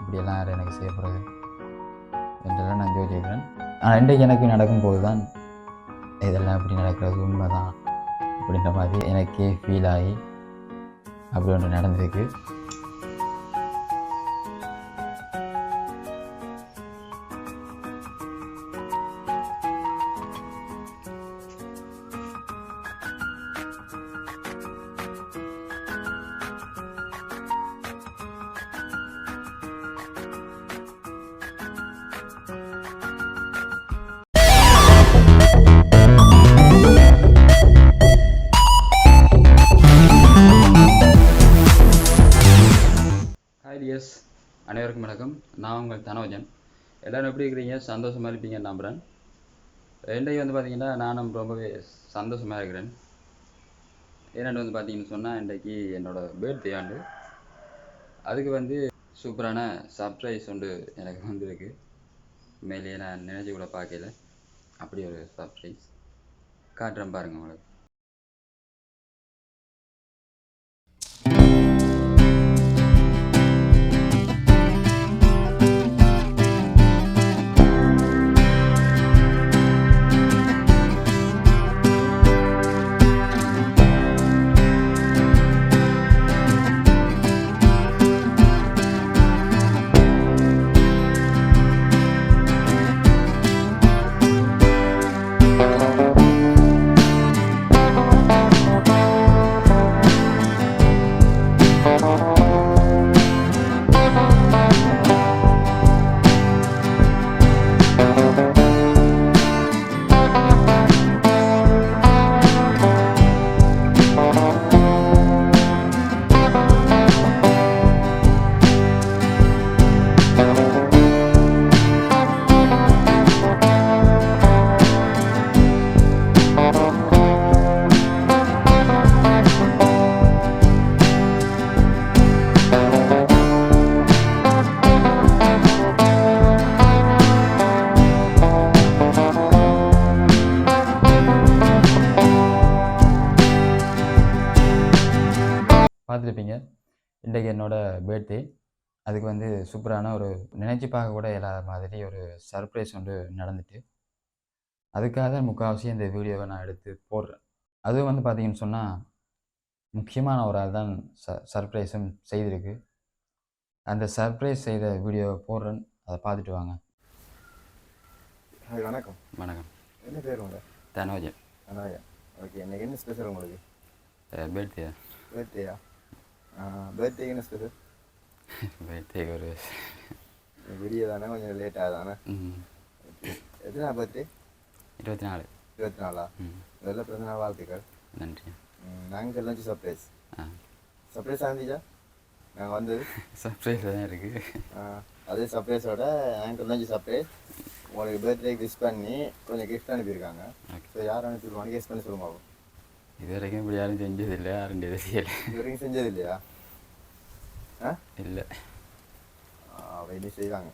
இப்படியெல்லாம் யார் எனக்கு செய்யப்படுறது என்றெல்லாம் நான் யோசிக்கிறேன். ஆனால் இன்றைக்கு எனக்கு நடக்கும்போது தான் இதெல்லாம் இப்படி நடக்கிறது உண்மை தான் அப்படின்ற மாதிரி எனக்கே ஃபீல் ஆகி அப்படி ஒன்று நடந்திருக்கு. உங்கள் தனோஜன் எல்லோரும் எப்படி இருக்கிறீங்க? சந்தோஷமாக இருப்பீங்கன்னு நம்புகிறேன் இன்றைக்கு வந்து பார்த்தீங்கன்னா நானும் ரொம்பவே சந்தோஷமாக இருக்கிறேன். ஏன்னாண்டு வந்து பார்த்தீங்கன்னு சொன்னால் இன்றைக்கு என்னோட பர்த்டே ஆண்டு. அதுக்கு வந்து சூப்பரான சர்ப்ரைஸ் ஒன்று எனக்கு வந்திருக்கு. மேலேயே நான் நினைச்சு கூட பார்க்கல. அப்படி ஒரு சர்ப்ரைஸ் காட்டுறேன் பாருங்கள் உங்களுக்கு. சூப்பரான ஒரு நினைச்சு பார்க்க கூட இல்லாத மாதிரி ஒரு சர்ப்ரைஸ் ஒன்று நடந்துட்டு அதுக்காக தான் முக்கால்வாசி இந்த வீடியோவை நான் எடுத்து போடுறேன். அதுவும் வந்து பார்த்தீங்கன்னு சொன்னால் முக்கியமான ஒரு ஆள் தான் ச சர்ப்ரைஸும் செய்திருக்கு. அந்த சர்ப்ரைஸ் செய்த வீடியோவை போடுறேன். அதை பார்த்துட்டு வாங்க. வணக்கம். வணக்கம். என்ன பேர் உங்க? தனோஜன். அனாயா ஓகே இன்னைக்கு என்ன ஸ்பெஷல் உங்களுக்கு? பர்த்டே பர்த்டேயா பர்த்டேக்கு என்ன ஸ்பெஷல் பர்த்டே ஒரு விடிய தானே கொஞ்சம் லேட்டாக தானே ம், எத்தனை பர்த்டே இருபத்தி நாலு இருபத்தி நாலா முதல்ல பிறந்த நாள் வாழ்த்துக்கள். நன்றி. நாங்கள் லஞ்சு சர்ப்ரைஸ் ஆ. சர்ப்ரைஸ் ஆந்திச்சா நாங்கள் வந்தது. சர்ப்ரைஸ் தான் இருக்குது அதே சர்ப்ரைஸோட நாங்கள் லஞ்சு சர்ப்ரைஸ் உங்களுக்கு பர்த்டேக்கு விஷ் பண்ணி கொஞ்சம் கிஃப்ட் அனுப்பியிருக்காங்க. ஸோ யார் அனுப்பிடுவாங்க கெஸ் பண்ணி சொல்லுங்க. இது வரைக்கும் இப்படி யாரும் செஞ்சதில்லை யாரும் இது வரைக்கும் செஞ்சது இல்லையா ஆ இல்லை இனி செய்வாங்க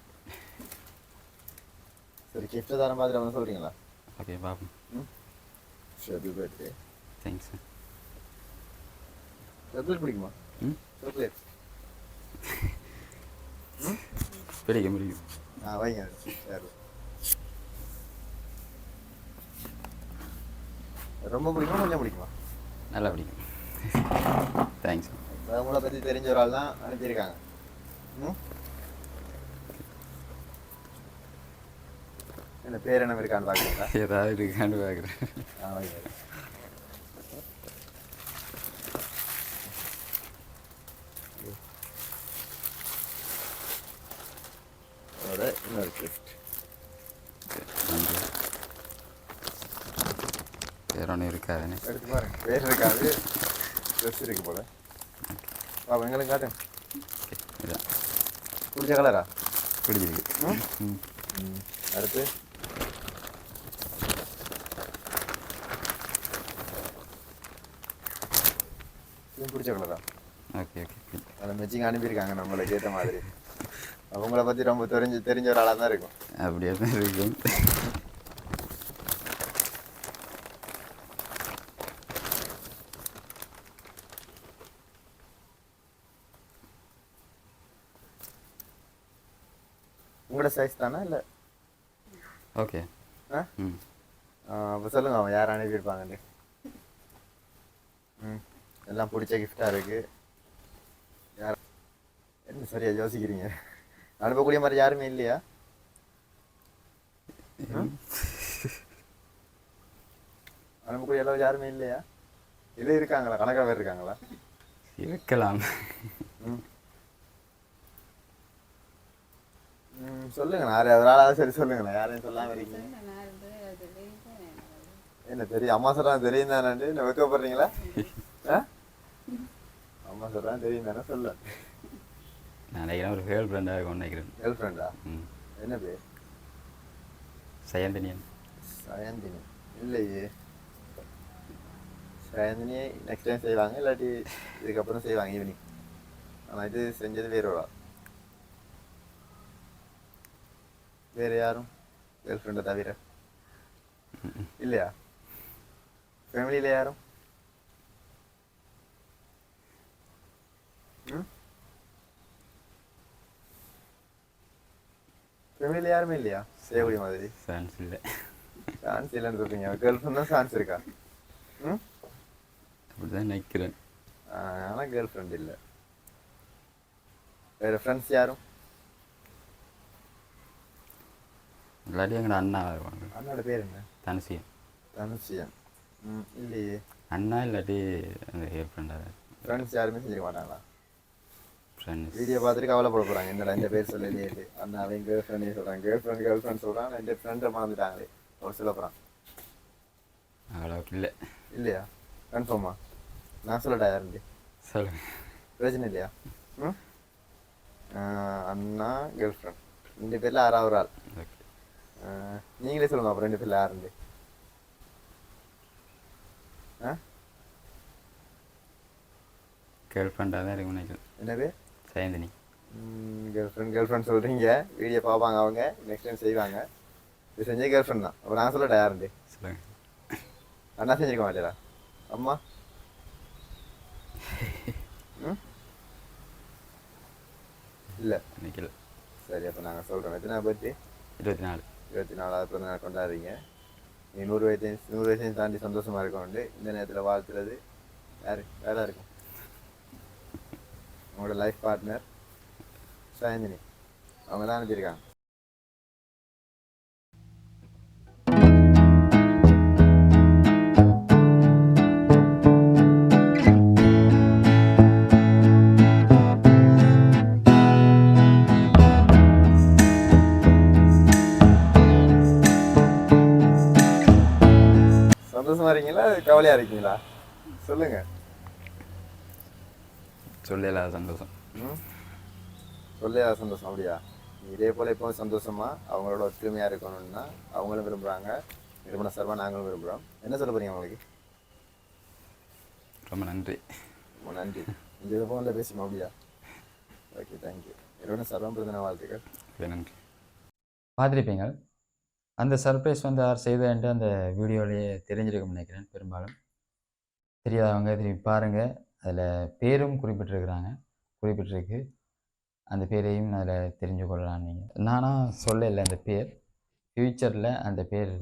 சரி கிஃப்ட் தரம் பார்த்துட்டு வந்து சொல்கிறீங்களா ஓகே பார்ப்போம் ம் ஹாப்பி பர்த்டே தேங்க்ஸ் சாக்லேட் பிடிக்குமா ம் சாக்லேட் பிடிக்கும் பிடிக்கும் ஆ வைங்க சரி ரொம்ப பிடிக்குமா கொஞ்சம் பிடிக்குமா நல்லா பிடிக்கும் தேங்க்ஸ் உங்களை பற்றி தெரிஞ்ச ஒரு ஆள் தான் அனுப்பியிருக்காங்க. ம்? என்ன பேர் என்ன இருக்கான்னு பார்க்குறீங்களா? ஏதாவது இருக்கான்னு பார்க்குறேன். அதோட இன்னொரு கிஃப்ட் வேற ஒன்றும் இருக்காதுன்னு. பேர் இருக்காது. ட்ரெஸ் இருக்கு போல. பாப்பா எங்களுக்கு காட்டும் ஓகே இதான் பிடிச்ச கலரா பிடிச்சிருக்கு ம் ம் அடுத்து இது பிடிச்ச கலரா ஓகே ஓகே அதை மெச்சிங் அனுப்பியிருக்காங்க நம்மளுக்கு ஏற்ற மாதிரி அவங்கள பற்றி ரொம்ப தெரிஞ்சு தெரிஞ்ச ஒரு ஆளாக தான் இருக்கும் அப்படியே தான் இருக்கும் உங்களோட சைஸ் தானே இல்லை? ஓகே ஆ? அப்போ சொல்லுங்க அவன் யார் அனுப்பியிருப்பாங்கன்னு ம். எல்லாம் பிடிச்ச கிஃப்டாக இருக்கு. யார்? என்ன சரியா யோசிக்கிறீங்க? அனுப்பக்கூடிய மாதிரி யாருமே இல்லையா? அனுப்பக்கூடிய அளவு யாருமே இல்லையா? இல்லை இருக்காங்களா? கணக்காக இருக்காங்களா? இருக்கலாம். ம். ம் சொல்லுங்க யார் ஒரு ஆளாவது சரி சொல்லுங்களேன். யாரையும் சொல்லாம இருக்கீங்க? என்ன தெரியும் அம்மா சொல்றாங்க தெரியும் தானே என்ன வைக்கப்படுறீங்களா ஆ? அம்மா சொல்றாங்க தெரியும் தானே சொல்ல. நான் நினைக்கிறேன் ஒரு கேர்ள் ஃப்ரெண்டாக இருக்கும்னு நினைக்கிறேன். கேர்ள் ஃப்ரெண்டா ம். என்ன பேர்? சயந்தனியன். சயந்தினி. இல்லையே. சயந்தினி நெக்ஸ்ட் டைம் செய்வாங்க இல்லாட்டி இதுக்கப்புறம் செய்வாங்க ஈவினிங் ஆனால் இது செஞ்சது வேற ஒரு ஆள். வேற யாரும் கேர்ள் ஃப்ரெண்டை தவிர. இல்லையா? ஃபேமிலியில் யாரும்? ஃபேமிலியில் யாருமே இல்லையா? செய்யக்கூடிய மாதிரி. சான்ஸ் இல்லை. சான்ஸ் இல்லைன்னு சொல்றீங்க. கேர்ள் ஃப்ரெண்ட் தான் சான்ஸ் இருக்கா? ம்? அப்படி தான் நினைக்கிறேன் ஆனால் கேர்ள் ஃப்ரெண்ட் இல்லை. வேறு ஃப்ரெண்ட்ஸ் யாரும்? இல்லாட்டி எங்களோட அண்ணா வருவாங்க. அண்ணோட பேர் என்ன? தனுசியன். தனுஷியன் ம் இல்லையே. அண்ணா இல்லாட்டி அந்த கேர்ள் ஃப்ரெண்டாக ஃப்ரெண்ட்ஸ் யாருமே செஞ்சுக்க மாட்டாங்களா? ஃப்ரெண்ட்ஸ் வீடியோ பார்த்துட்டு கவலைப்பட போகிறாங்க என்னடா இந்த பேர் சொல்லலையே அண்ணா அவன் கேர்ள் ஃப்ரெண்டே சொல்கிறாங்க கேர்ள் ஃப்ரெண்ட் கேர்ள் ஃப்ரெண்ட் சொல்கிறாங்க இந்த ஃப்ரெண்டை மறந்துட்டாங்களே. ஒரு சொல்ல போகிறான் அவ்வளோக்கு இல்லை. இல்லையா? கன்ஃபார்மா நான் சொல்லட்டா யாருண்டு சொல்லுங்க. பிரச்சனை இல்லையா? ம்? அண்ணா கேர்ள் ஃப்ரெண்ட் ரெண்டு பேரில் ஆறாவது ஆள். நீங்களே சொல்லுங்க அப்புறம் ரெண்டு பேரில் ஆ கேர்ள் ஃப்ரெண்டாக தான் இருக்கும்னு நினைக்கிறேன் என்ன பேர் Sayanthini girl friend girl friend சொல்கிறீங்க வீடியோ பார்ப்பாங்க அவங்க நெக்ஸ்ட் டைம் செய்வாங்க இது செஞ்ச கேர்ள் ஃப்ரெண்ட் தான் அப்போ நான் சொல்லட்டா யாருண்டு சொல்லுங்க அண்ணா செஞ்சிருக்க மாட்டேடா அம்மா ம் இல்லை நினைக்கல சரி அப்போ நாங்கள் சொல்கிறோம் எத்தனை பர்த்டே இருபத்தி நாலு இருபத்தி நாலாவது பிறந்த நாள் கொண்டாடுறீங்க. நீ நூறு வயசையும் நூறு வயசையும் தாண்டி சந்தோஷமா இருக்கணும்னு இந்த நேரத்தில் வாழ்த்துறது யார்? வேலை இருக்கும் உங்களோட லைஃப் பார்ட்னர் சாயந்தினி. அவங்க தான் அனுப்பியிருக்காங்க. சந்தோஷமா இருக்கீங்களா கவலையா இருக்கீங்களா? சொல்லுங்க. சொல்லல சந்தோஷம். ம்? சொல்லையா சந்தோஷம். அப்படியா? இதே போல எப்பவும் சந்தோஷமா? அவங்களோட ஒற்றுமையா இருக்கணும்னா அவங்களும் விரும்புறாங்க. நிறுவன சார்பாக நாங்களும் விரும்புகிறோம் என்ன சொல்ல போறீங்க உங்களுக்கு? ரொம்ப நன்றி. ரொம்ப நன்றி. இந்த ஃபோனில் பேசுமா அப்படியா? ஓகே தேங்க்யூ நிறுவன சார்பாக பிறந்த நாள் வாழ்த்துக்கள். நன்றி. பார்த்துருப்பீங்க. அந்த சர்ப்ரைஸ் வந்து யார் செய்தேன்ட்டு அந்த வீடியோலேயே தெரிஞ்சிருக்கும்னு நினைக்கிறேன் பெரும்பாலும். தெரியாதவங்க திரும்பி பாருங்கள் அதில் பேரும் குறிப்பிட்டிருக்கிறாங்க. குறிப்பிட்டிருக்கு. அந்த பேரையும் அதில் தெரிஞ்சு கொள்ளலாம் நீங்கள் நானாக சொல்லலை அந்த பேர். ஃப்யூச்சரில் அந்த பேர்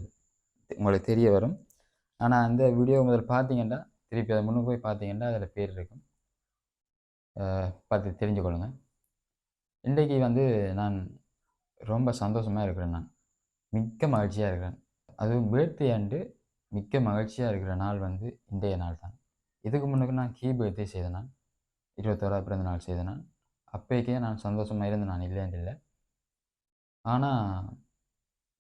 உங்களுக்கு தெரிய வரும். ஆனால் அந்த வீடியோ முதல் பார்த்தீங்கன்னா திருப்பி அதை முன்னே போய் பார்த்தீங்கன்னா அதில் பேர் இருக்கும். பார்த்து தெரிஞ்சு கொள்ளுங்கள் இன்றைக்கு வந்து நான் ரொம்ப சந்தோஷமாக இருக்கிறேன் நான். மிக்க மகிழ்ச்சியாக இருக்கிறேன். அதுவும் பேர்த்டே அண்டு மிக்க மகிழ்ச்சியாக இருக்கிற நாள் வந்து இன்றைய நாள் தான். இதுக்கு முன்னுக்கு நான் கீ பேர்த்டே செய்த நான். இருபத்தோராது பிறந்த நாள் செய்த நான். அப்போக்கே நான் சந்தோஷமாக இருந்து நான் இல்லைன்னு இல்லை. ஆனால்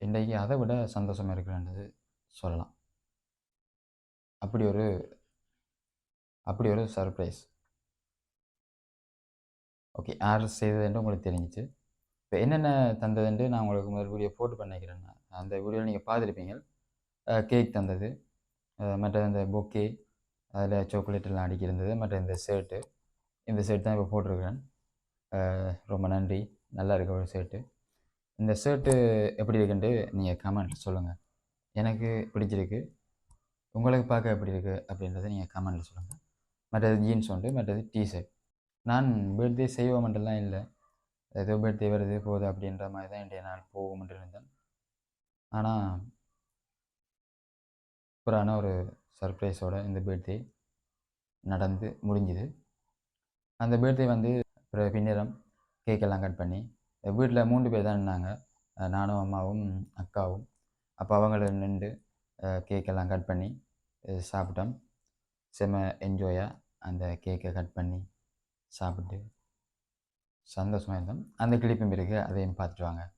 இன்றைக்கு அதை விட சந்தோஷமாக இருக்கிறேன்றது சொல்லலாம். அப்படி ஒரு அப்படி ஒரு சர்ப்ரைஸ் ஓகே யார் செய்ததுன்ட்டு உங்களுக்கு தெரிஞ்சிச்சு. இப்போ என்னென்ன தந்ததுன்ட்டு நான் உங்களுக்கு முதல் வீடியோ போட்டு பண்ணிக்கிறேன். நான். அந்த வீடியோவில் நீங்கள் பார்த்துருப்பீங்க. கேக் தந்தது. மற்ற இந்த பொக்கே அதில் சாக்லேட் எல்லாம் அடிக்கிருந்தது மற்ற இந்த ஷர்ட்டு இந்த ஷர்ட் தான் இப்போ போட்டிருக்கிறேன். ரொம்ப நன்றி. நல்லா இருக்க ஒரு ஷர்ட்டு இந்த ஷர்ட்டு எப்படி இருக்குன்ட்டு நீங்கள் கமெண்ட் சொல்லுங்கள் எனக்கு பிடிச்சிருக்கு. உங்களுக்கு பார்க்க எப்படி இருக்குது அப்படின்றத நீங்கள் கமெண்ட்டில் சொல்லுங்கள் மற்றது ஜீன்ஸ் உண்டு மற்றது டிஷர்ட் நான் பர்த்டே செய்வோம் மட்டும்லாம் இல்லை. ஏதோ பர்த்டே வருது போகுது அப்படின்ற மாதிரி தான் இன்றைய நாள் போகும்னு இருந்தேன் ஆனால் சூப்பரான ஒரு சர்ப்ரைஸோட இந்த பர்த்டே நடந்து முடிஞ்சுது. அந்த பர்த்டே வந்து பின்னரம் கேக்கெல்லாம் கட் பண்ணி வீட்டில் மூன்று பேர் தான் நின்னாங்க. நானும் அம்மாவும் அக்காவும். அப்போ அவங்கள நின்று கேக்கெல்லாம் கட் பண்ணி சாப்பிட்டோம். செம என்ஜாயாக அந்த கேக்கை கட் பண்ணி சாப்பிட்டு சந்தோஷமாக இருந்தோம். அந்த கிளிப்பும் பிறகு அதையும் பார்த்துட்டு வாங்க.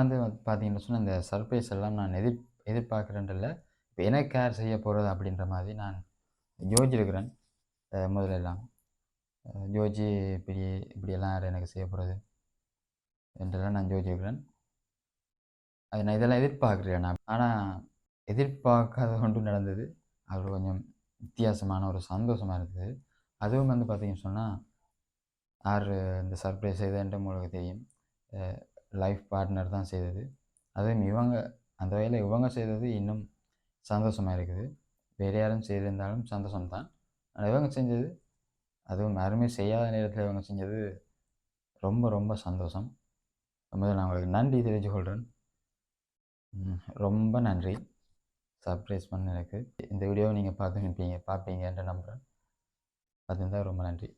வந்து பார்த்தீங்கன்னு சொன்னால் இந்த சர்ப்ரைஸ் எல்லாம் நான் எதிர் எதிர்பார்க்குறேன்ல இப்போ எனக்கு யார் செய்ய போகிறது அப்படின்ற மாதிரி நான் யோசிச்சிருக்கிறேன். அஹ் முதல்ல எல்லாம். அஹ் இப்படி இப்படியெல்லாம் யார் எனக்கு செய்ய போகிறது என்றெல்லாம் நான் யோசிச்சிருக்கிறேன். அது நான் இதெல்லாம் எதிர்பார்க்குறேன் நான். ஆனால் எதிர்பார்க்காத ஒன்றும் நடந்தது. அது கொஞ்சம் வித்தியாசமான ஒரு சந்தோஷமாக இருந்தது. அதுவும் வந்து பார்த்தீங்கன்னு சொன்னால் யார் இந்த சர்ப்ரைஸ் செய்தன்ட்டு உங்களுக்கு தெரியும். லைஃப் பார்ட்னர் தான் செய்தது. அதுவும் இவங்க அந்த வகையில் இவங்க செய்தது இன்னும் சந்தோஷமாக இருக்குது. வேறு யாரும் செய்திருந்தாலும் சந்தோஷம்தான். ஆனால் இவங்க செஞ்சது அதுவும் யாருமே செய்யாத நேரத்தில் இவங்க செஞ்சது ரொம்ப ரொம்ப சந்தோஷம். முதல்ல நான் உங்களுக்கு நன்றி தெரிஞ்சு கொள்கிறேன் ரொம்ப நன்றி. சர்ப்ரைஸ் பண்ண எனக்கு. இந்த வீடியோவை நீங்கள் பார்த்துருப்பீங்க பார்ப்பீங்கன்ற நம்புகிறேன் பார்த்துருந்தா ரொம்ப நன்றி.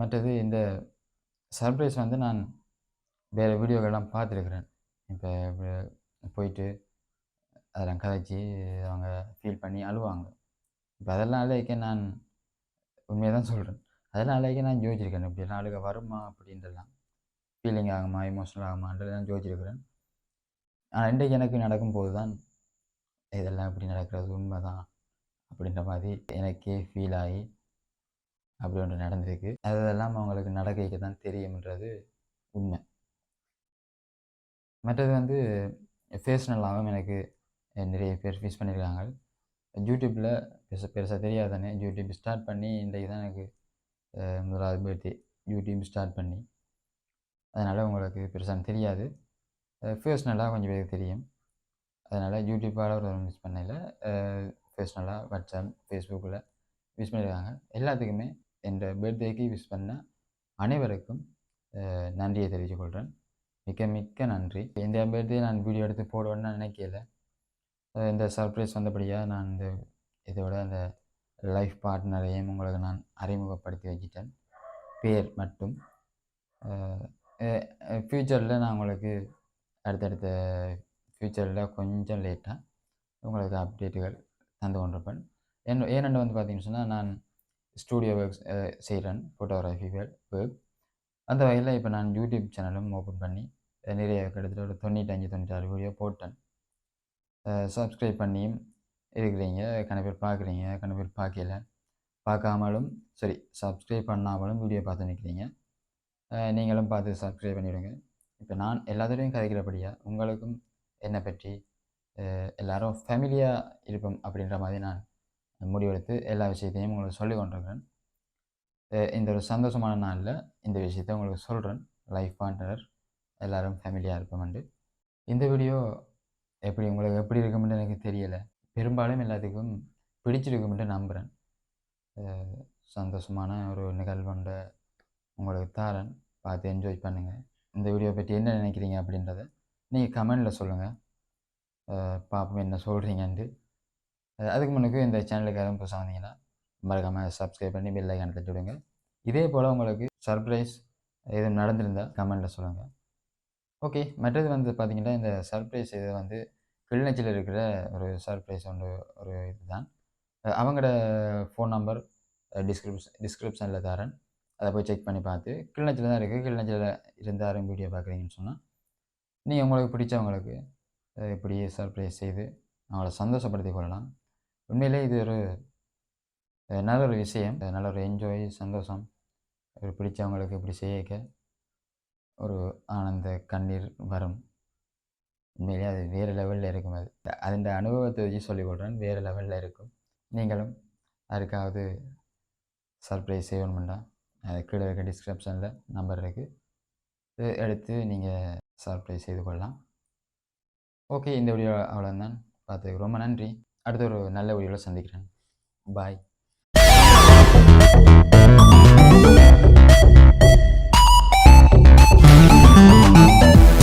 மற்றது இந்த சர்ப்ரைஸ் வந்து நான் வேறு வீடியோக்கெல்லாம் பார்த்துருக்குறேன். இப்போ போயிட்டு அதெல்லாம் கதைச்சி அவங்க ஃபீல் பண்ணி அழுவாங்க. இப்போ அதெல்லாம் அழைக்க நான் உண்மையாக தான் சொல்கிறேன் அதெல்லாம் அழைக்க நான் ஜோதிச்சிருக்கேன் இப்படி எல்லாம் அழுக வருமா அப்படின்றலாம் ஃபீலிங் ஆகுமா எமோஷனல் ஆகுமான்றதெல்லாம் ஜோதிச்சிருக்கிறேன் ஆனால் இன்றைக்கு எனக்கு நடக்கும்போது தான் இதெல்லாம் இப்படி நடக்கிறது உண்மை தான் அப்படின்ற மாதிரி எனக்கே ஃபீல் ஆகி அப்படி ஒன்று நடந்திருக்கு. அதெல்லாம் அவங்களுக்கு நடக்க தான் தெரியும்ன்றது உண்மை. மற்றது வந்து ஃபேஸ்னலாகவும் எனக்கு நிறைய பேர் ஃபீஸ் பண்ணியிருக்காங்க யூடியூப்பில் பெருசாக பெருசாக தெரியாது தானே யூடியூப் ஸ்டார்ட் பண்ணி இன்றைக்கு தான் எனக்கு முதலாவது பர்த்டே யூடியூப் ஸ்டார்ட் பண்ணி. அதனால் உங்களுக்கு பெருசாக தெரியாது. ஃபேஸ்னலாக கொஞ்சம் பேருக்கு தெரியும். அதனால் யூடியூப்பால் ஒரு மிஸ் பண்ணல ஃபேஷனலாக வாட்ஸ்அப் ஃபேஸ்புக்கில் விஷ் பண்ணியிருக்காங்க எல்லாத்துக்குமே என்ற பர்த்டேக்கு விஷ் பண்ண அனைவருக்கும் நன்றியை தெரிவித்துக்கொள்கிறேன் மிக்க மிக்க நன்றி. இந்த பர்த்டே நான் வீடியோ எடுத்து போடுவேன்னு நான் நினைக்கல. இந்த சர்ப்ரைஸ் வந்தபடியாக நான் இந்த இதோட அந்த லைஃப் பார்ட்னரையும் உங்களுக்கு நான் அறிமுகப்படுத்தி வச்சிட்டேன் பேர் மட்டும். ஃப்யூச்சரில் நான் உங்களுக்கு அடுத்தடுத்த ஃப்யூச்சரில் கொஞ்சம் லேட்டாக உங்களுக்கு அப்டேட்டுகள் தந்து கொண்டிருப்பேன். என் ஏனென்று வந்து பார்த்தீங்கன்னு சொன்னால் நான் ஸ்டூடியோ ஒர்க்ஸ் செய்கிறேன். ஃபோட்டோகிராஃபி ஒர்க் அந்த வகையில் இப்போ நான் யூடியூப் சேனலும் ஓப்பன் பண்ணி நிறைய கிட்டத்தட்ட ஒரு தொண்ணூத்தஞ்சு தொண்ணூத்தாறு வீடியோ போட்டேன். சப்ஸ்கிரைப் பண்ணியும் இருக்கிறீங்க. கணக்கு பேர் பார்க்குறீங்க. கன பேர் பார்க்கல. பார்க்காமலும் சரி சப்ஸ்கிரைப் பண்ணாமலும் வீடியோ பார்த்து நிற்கிறீங்க நீங்களும் பார்த்து சப்ஸ்கிரைப் பண்ணிவிடுங்க இப்போ நான் எல்லாத்தோடையும் கதைக்கிறபடியாக உங்களுக்கும் என்னை பற்றி எல்லாரும் ஃபேமிலியாக இருப்போம் அப்படின்ற மாதிரி நான் முடிவெடுத்து எல்லா விஷயத்தையும் உங்களுக்கு சொல்லி கொண்டிருக்கிறேன். இந்த ஒரு சந்தோஷமான நாளில் இந்த விஷயத்தை உங்களுக்கு சொல்கிறேன் லைஃப் பார்ட்னர் எல்லோரும் ஃபேமிலியாக இருப்போம்ண்டு இந்த வீடியோ எப்படி உங்களுக்கு எப்படி இருக்கும்னு எனக்கு தெரியலை. பெரும்பாலும் எல்லாத்துக்கும் பிடிச்சிருக்கும்ட்டு நம்புகிறேன் சந்தோஷமான ஒரு நிகழ்வுண்ட உங்களுக்கு தாரன். பார்த்து என்ஜாய் பண்ணுங்கள் இந்த வீடியோ பற்றி என்ன நினைக்கிறீங்க அப்படின்றத நீங்கள் கமெண்டில் சொல்லுங்கள் பார்ப்போம் என்ன சொல்கிறீங்கன்ட்டு அதுக்கு முன்னுக்கு இந்த சேனலுக்கு யாரும் புதுசாக வந்தீங்கன்னா மறக்காமல் சப்ஸ்கிரைப் பண்ணி பெல் ஐக்கான் தட்டி விடுங்க இதே போல் உங்களுக்கு சர்ப்ரைஸ் எதுவும் நடந்திருந்தால் கமெண்ட்டில் சொல்லுங்கள் ஓகே மற்றது வந்து பார்த்திங்கன்னா இந்த சர்ப்ரைஸ் இது வந்து கிளிநொச்சியில் இருக்கிற ஒரு சர்ப்ரைஸ் ஒன்று ஒரு இதுதான். தான் அவங்களோட ஃபோன் நம்பர் டிஸ்கிரிப்ஷன் டிஸ்கிரிப்ஷனில் தரேன். அதை போய் செக் பண்ணி பார்த்து கிளிநொச்சியில் தான் இருக்குது கிளிநொச்சியில் இருந்து வீடியோ பார்க்குறீங்கன்னு சொன்னால் நீங்கள் உங்களுக்கு பிடிச்சவங்களுக்கு இப்படியே இப்படி சர்ப்ரைஸ் செய்து அவங்கள சந்தோஷப்படுத்தி கொள்ளலாம். உண்மையிலே இது ஒரு நல்ல ஒரு விஷயம். அஹ் நல்ல ஒரு என்ஜாய் சந்தோஷம். ஒரு பிடிச்சவங்களுக்கு இப்படி செய்யக்க ஒரு ஆனந்த கண்ணீர் வரும். உண்மையிலே அது வேறு லெவலில் இருக்கும் அது. அதன் அனுபவத்தை வச்சு சொல்லி கொள்கிறேன் வேறு லெவலில் இருக்கும். நீங்களும் யாருக்காவது சர்ப்ரைஸ் செய்யணுமெண்டா அது கீழே இருக்க டிஸ்கிரிப்ஷனில் நம்பர் இருக்குது எடுத்து நீங்கள் சர்ப்ரைஸ் செய்து கொள்ளலாம். ஓகே இந்த வீடியோ அவ்வளோதான் பார்த்துக்கு ரொம்ப நன்றி. அடுத்த ஒரு நல்ல வீடியோவில் சந்திக்கிறேன். பாய் you